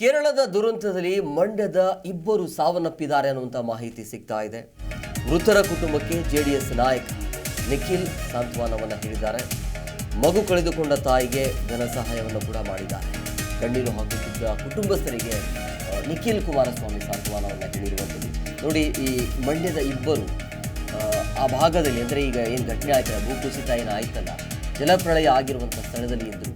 ಕೇರಳದ ದುರಂತದಲ್ಲಿ ಮಂಡ್ಯದ ಇಬ್ಬರು ಸಾವನ್ನಪ್ಪಿದ್ದಾರೆ ಅನ್ನುವಂಥ ಮಾಹಿತಿ ಸಿಗ್ತಾ ಇದೆ. ಮೃತರ ಕುಟುಂಬಕ್ಕೆ ಜೆಡಿಎಸ್ ನಾಯಕ ನಿಖಿಲ್ ಸಾಂತ್ವನವನ್ನು ಹೇಳಿದ್ದಾರೆ. ಮಗು ಕಳೆದುಕೊಂಡ ತಾಯಿಗೆ ಧನ ಸಹಾಯವನ್ನು ಕೂಡ ಮಾಡಿದ್ದಾರೆ. ಕಣ್ಣೀರು ಹಾಕುತ್ತಿದ್ದ ಕುಟುಂಬಸ್ಥರಿಗೆ ನಿಖಿಲ್ ಕುಮಾರಸ್ವಾಮಿ ಸಾಂತ್ವನವನ್ನು ಹೇಳಿರುವಂಥದ್ದು. ನೋಡಿ ಈ ಮಂಡ್ಯದ ಇಬ್ಬರು ಆ, ಆ ಭಾಗದಲ್ಲಿ ಅಂದರೆ ಈಗ ಏನು ಘಟನೆ ಆಯ್ತಲ್ಲ ಭೂಕುಸಿತ ಏನು ಆಯ್ತಲ್ಲ ಜಲಪ್ರಳಯ ಆಗಿರುವಂಥ ಸ್ಥಳದಲ್ಲಿ ಇದ್ದರು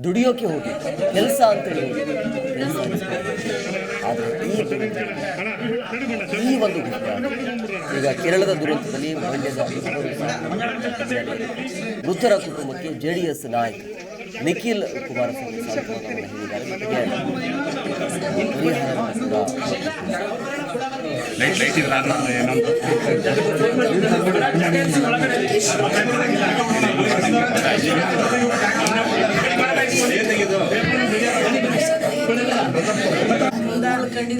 ದುಡಿಯೋಕೆ ಹೋಗಿ, ಕೆಲಸ ಅಂತೇಳಿ ಹೋಗಿ ಆದರೆ ಈ ಒಂದು ಈಗ ಕೇರಳದ ದುರಂತದಲ್ಲಿ ಮಂಡ್ಯದ. ಮೃತರ ಕುಟುಂಬಕ್ಕೆ ಜೆ ಡಿ ಎಸ್ ನಾಯಕ ನಿಖಿಲ್ ಕುಮಾರಸ್ವಾಮಿ ಹೇಳಿದ್ದಾರೆ ಲೈಟ್ ಲೈಟ್ ಇದ್ರೆ ಆದ್ಮೇಲೆ ಏನಂತ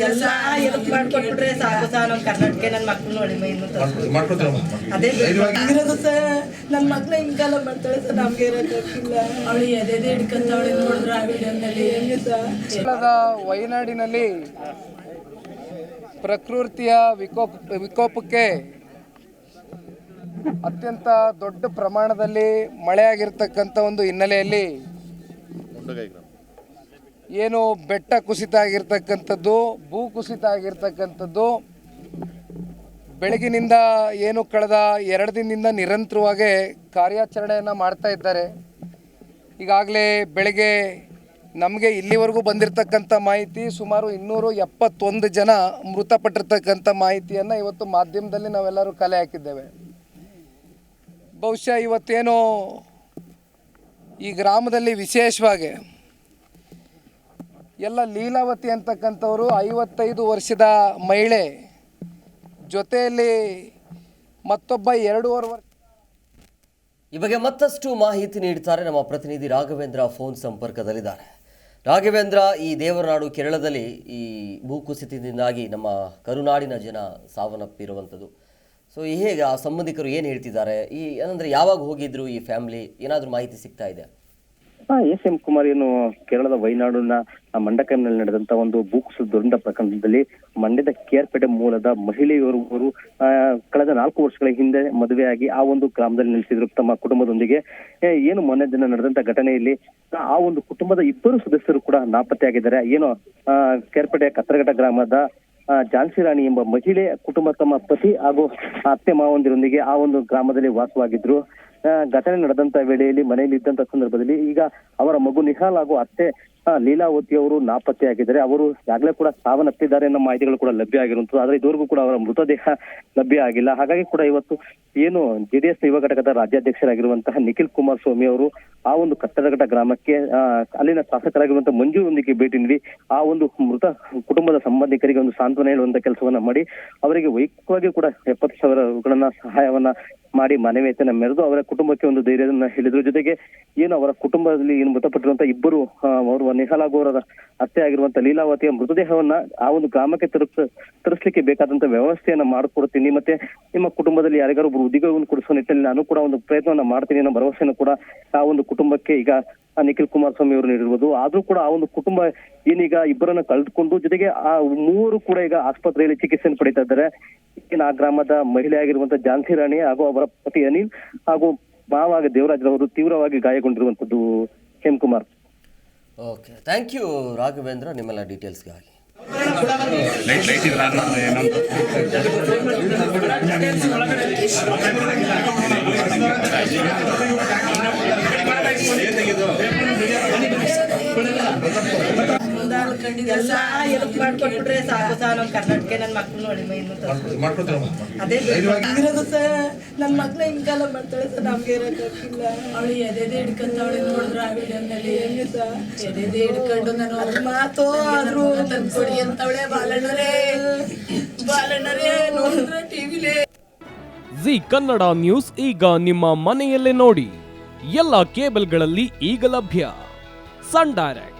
ಎಲ್ಲ ಎಲ್ಪ್ ಮಾಡ್ಕೊಟ್ಬಿಟ್ರೆ ಸಾಕು ಸಹ ನಮ್ಮ ಕರ್ನಾಟಕ ನನ್ನ ಮಕ್ಕಳು ನೋಡಿ ಮೈನು ಅದೇ ಇರೋದು ಸರ್? ನನ್ನ ಹಿಂಗೆಲ್ಲ ಮಾಡ್ತಾಳೆ ಸರ್ ನಮ್ಗೆ ಇರೋಕ್ಕಾಗಿಲ್ಲ ಅವಳು ನೋಡಿದ್ರೆ ಆ ಹೆಂಗೆ ಸರ್ ವಯನಾಡಿನಲ್ಲಿ ಪ್ರಕೃತಿಯ ವಿಕೋಪ, ವಿಕೋಪಕ್ಕೆ ಅತ್ಯಂತ ದೊಡ್ಡ ಪ್ರಮಾಣದಲ್ಲಿ ಮಳೆಯಾಗಿರ್ತಕ್ಕಂಥ ಒಂದು ಹಿನ್ನೆಲೆಯಲ್ಲಿ ಏನು ಬೆಟ್ಟ ಕುಸಿತ ಆಗಿರ್ತಕ್ಕಂಥದ್ದು, ಭೂ ಕುಸಿತ ಆಗಿರ್ತಕ್ಕಂಥದ್ದು, ಬೆಳಗಿನಿಂದ ಏನು ಕಳೆದ ಎರಡು ದಿನದಿಂದ ನಿರಂತರವಾಗಿ ಕಾರ್ಯಾಚರಣೆಯನ್ನು ಮಾಡ್ತಾ ಇದ್ದಾರೆ. ಈಗಾಗಲೇ ಬೆಳಗ್ಗೆ ನಮಗೆ ಇಲ್ಲಿವರೆಗೂ ಬಂದಿರತಕ್ಕಂಥ ಮಾಹಿತಿ ಸುಮಾರು ಇನ್ನೂರು ಎಪ್ಪತ್ತೊಂದು ಜನ ಮೃತಪಟ್ಟಿರ್ತಕ್ಕಂಥ ಮಾಹಿತಿಯನ್ನು ಇವತ್ತು ಮಾಧ್ಯಮದಲ್ಲಿ ನಾವೆಲ್ಲರೂ ಕಲೆ ಹಾಕಿದ್ದೇವೆ. ಬಹುಶಃ ಇವತ್ತೇನು ಈ ಗ್ರಾಮದಲ್ಲಿ ವಿಶೇಷವಾಗಿ ಎಲ್ಲ ಲೀಲಾವತಿ ಅಂತಕ್ಕಂಥವರು ಐವತ್ತೈದು ವರ್ಷದ ಮಹಿಳೆ ಜೊತೆಯಲ್ಲಿ ಮತ್ತೊಬ್ಬ ಎರಡೂವರೆ ವರ್ಷ ಈ ಮತ್ತಷ್ಟು ಮಾಹಿತಿ ನೀಡ್ತಾರೆ ನಮ್ಮ ಪ್ರತಿನಿಧಿ ರಾಘವೇಂದ್ರ ಫೋನ್ ಸಂಪರ್ಕದಲ್ಲಿದ್ದಾರೆ. ರಾಘವೇಂದ್ರ ಈ ದೇವರನಾಡು ಕೇರಳದಲ್ಲಿ ಈ ಭೂಕುಸಿತದಿಂದಾಗಿ ನಮ್ಮ ಕರುನಾಡಿನ ಜನ ಸಾವನ್ನಪ್ಪಿರುವಂಥದ್ದು. ಸೊ ಹೇಗೆ ಆ ಸಂಬಂಧಿಕರು ಏನು ಹೇಳ್ತಿದ್ದಾರೆ? ಈ ಏನಂದರೆ ಯಾವಾಗ ಹೋಗಿದ್ರು ಈ ಫ್ಯಾಮಿಲಿ ಏನಾದರೂ ಮಾಹಿತಿ ಸಿಗ್ತಾ ಇದೆ? ಎಸ್ ಎಂ ಕುಮಾರ್ ಏನು ಕೇರಳದ ವೈನಾಡಿನ ಮಂಡಕಂನಲ್ಲಿ ನಡೆದಂತ ಒಂದು ಭೂಕುಸಿತ ದುರಂತ ಪ್ರಕರಣದಲ್ಲಿ ಮಂಡ್ಯದ ಕೇರ್ಪೇಟೆ ಮೂಲದ ಮಹಿಳೆಯೊರ್ವರು ಆ, ಕಳೆದ ನಾಲ್ಕು ವರ್ಷಗಳ ಹಿಂದೆ ಮದುವೆಯಾಗಿ ಆ ಒಂದು ಗ್ರಾಮದಲ್ಲಿ ನೆಲೆಸಿದ್ರು. ತಮ್ಮ ಕುಟುಂಬದೊಂದಿಗೆ ಏನು ಮೊನ್ನೆ ದಿನ ನಡೆದಂತ ಘಟನೆಯಲ್ಲಿ ಆ ಒಂದು ಕುಟುಂಬದ ಇಬ್ಬರು ಸದಸ್ಯರು ಕೂಡ ನಾಪತ್ತೆಯಾಗಿದ್ದಾರೆ. ಏನು ಆ, ಕೇರ್ಪೇಟೆಯ ಕತ್ತರಘಟ್ಟ ಗ್ರಾಮದ ಜಾನ್ಸಿ ರಾಣಿ ಎಂಬ ಮಹಿಳೆ ಕುಟುಂಬ ತಮ್ಮ ಪತಿ ಹಾಗೂ ಅತ್ತೆ ಮಾವಂದಿರೊಂದಿಗೆ ಆ ಒಂದು ಗ್ರಾಮದಲ್ಲಿ ವಾಸವಾಗಿದ್ರು. ಘಟನೆ ನಡೆದಂತ ವೇಳೆಯಲ್ಲಿ ಮನೆಯಲ್ಲಿ ಇದ್ದಂತ ಸಂದರ್ಭದಲ್ಲಿ ಈಗ ಅವರ ಮಗು ನಿಹಾಲ್ ಹಾಗೂ ಅತ್ತೆ ಲೀಲಾವತಿ ಅವರು ನಾಪತ್ತೆಯಾಗಿದ್ದಾರೆ. ಅವರು ಈಗಾಗಲೇ ಕೂಡ ಸಾವನ್ನಪ್ಪಿದ್ದಾರೆ ಅನ್ನೋ ಮಾಹಿತಿಗಳು ಕೂಡ ಲಭ್ಯ ಆಗಿರುವಂತದ್ದು ಆದ್ರೆ ಇದುವರೆಗೂ ಕೂಡ ಅವರ ಮೃತದೇಹ ಲಭ್ಯ ಆಗಿಲ್ಲ. ಹಾಗಾಗಿ ಕೂಡ ಇವತ್ತು ಏನು ಜೆಡಿಎಸ್ ಯುವ ಘಟಕದ ರಾಜ್ಯಾಧ್ಯಕ್ಷರಾಗಿರುವಂತಹ ನಿಖಿಲ್ ಕುಮಾರಸ್ವಾಮಿ ಅವರು ಆ ಒಂದು ಕತ್ತಡಘಟ್ಟ ಗ್ರಾಮಕ್ಕೆ ಅಲ್ಲಿನ ಶಾಸಕರಾಗಿರುವಂತಹ ಮಂಜುರೊಂದಿಗೆ ಭೇಟಿ ನೀಡಿ ಆ ಒಂದು ಮೃತ ಕುಟುಂಬದ ಸಂಬಂಧಿಕರಿಗೆ ಒಂದು ಸಾಂತ್ವನ ಹೇಳುವಂತ ಕೆಲಸವನ್ನ ಮಾಡಿ, ಅವರಿಗೆ ವೈಯಕ್ತಿಕವಾಗಿ ಕೂಡ ಎಪ್ಪತ್ತು ಸಾವಿರಗಳನ್ನ ಸಹಾಯವನ್ನ ಮಾಡಿ ಮನವಿಯನ್ನ ಮೆರೆದು ಅವರ ಕುಟುಂಬಕ್ಕೆ ಒಂದು ಧೈರ್ಯವನ್ನು ಹೇಳಿದ್ರು. ಜೊತೆಗೆ ಏನು ಅವರ ಕುಟುಂಬದಲ್ಲಿ ಏನು ಮೃತಪಟ್ಟಿರುವಂತಹ ಇಬ್ಬರು ಅವರು ನಿಹಾಲ್ ಹಾಗೂ ಅವರ ಅತ್ತೆ ಆಗಿರುವಂತಹ ಲೀಲಾವತಿಯ ಮೃತದೇಹವನ್ನ ಆ ಒಂದು ಗ್ರಾಮಕ್ಕೆ ತರಿಸ, ತರಿಸಲಿಕ್ಕೆ ಬೇಕಾದಂತ ವ್ಯವಸ್ಥೆಯನ್ನ ಮಾಡಿಕೊಡ್ತೀನಿ. ಮತ್ತೆ ನಿಮ್ಮ ಕುಟುಂಬದಲ್ಲಿ ಯಾರಿಗಾರು ಒಬ್ಬರು ಉದ್ಯೋಗವನ್ನು ಕೊಡಿಸುವ ನಿಟ್ಟಿನಲ್ಲಿ ನಾನು ಕೂಡ ಒಂದು ಪ್ರಯತ್ನವನ್ನ ಮಾಡ್ತೀನಿ ಅನ್ನೋ ಭರವಸೆಯನ್ನು ಕೂಡ ಆ ಒಂದು ಕುಟುಂಬಕ್ಕೆ ಈಗ ನಿಖಿಲ್ ಕುಮಾರಸ್ವಾಮಿ ಅವರು ನೀಡಿರುವುದು ಆದ್ರೂ ಕೂಡ ಆ ಒಂದು ಕುಟುಂಬ ಏನೀಗ ಇಬ್ಬರನ್ನ ಕಳೆದುಕೊಂಡು, ಜೊತೆಗೆ ಆ ಮೂವರು ಕೂಡ ಈಗ ಆಸ್ಪತ್ರೆಯಲ್ಲಿ ಚಿಕಿತ್ಸೆಯನ್ನು ಪಡಿತಾ ಇದ್ದಾರೆ. ಏನು ಆ ಗ್ರಾಮದ ಮಹಿಳೆ ಆಗಿರುವಂತಹ ಜಾನ್ಸಿ ರಾಣಿ ಹಾಗೂ ಅವರ ಪತಿ ಅನಿಲ್ ಹಾಗೂ ಮಾವಾಗ ದೇವರಾಜ್ ಅವರು ತೀವ್ರವಾಗಿ ಗಾಯಗೊಂಡಿರುವಂತದ್ದು Hemakumar. Okay thank you Raghavendra. ನಿಮ್ಮೆಲ್ಲ ಡೀಟೇಲ್ಸ್ಗಾಗಿ ಲೈಟ್ ಲೈಟ್ ಇದ್ರೆ ಆದ್ಮೇಲೆ ಏನಂತ ಎಲ್ಲ ಎಲ್ಪ್ ಮಾಡ್ಕೊಟ್ಬಿಟ್ರೆ ಸಾಕು. ಸಹ ನಮ್ಮ ಕರ್ನಾಟಕ ನನ್ನ ಮಕ್ಕಳು ನೋಡಿ ಮೈನು ಅದೇ ಇರೋದು ಸರ್. ನನ್ನ ಮಕ್ಳು ಹಿಂಗೆಲ್ಲ ಮಾಡ್ತಾಳೆ ಸರ್ ನಮ್ಗೆ ಇರೋಕ್ಕಾಗಿಲ್ಲ ಅವಳು ಎದೆ ಹಿಡ್ಕೊಂತವಳೆ ನೋಡಿದ್ರೆ ಆ ವಿಡಿಯೋನಲ್ಲಿ. ಹೆಂಗೆ ಸರ್ ಎದೆ ಹಿಡ್ಕೊಂಡು ನಾನು ಅದು ಮಾತು ಆದ್ರೂ ನನ್ ಕೊಡಿ ಅಂತವಳೆ ಬಾಲಣ್ಣರೇ. ಬಾಲಣ್ಣರೇ ನೋಡಿದ್ರೆ ಟಿವಿಲೇ. ಜಿ ಕನ್ನಡ ನ್ಯೂಸ್ ಈಗ ನಿಮ್ಮ ಮನೆಯಲ್ಲೇ ನೋಡಿ. ಎಲ್ಲ ಕೇಬಲ್ಗಳಲ್ಲಿ ಈಗ ಲಭ್ಯ. Sun Direct.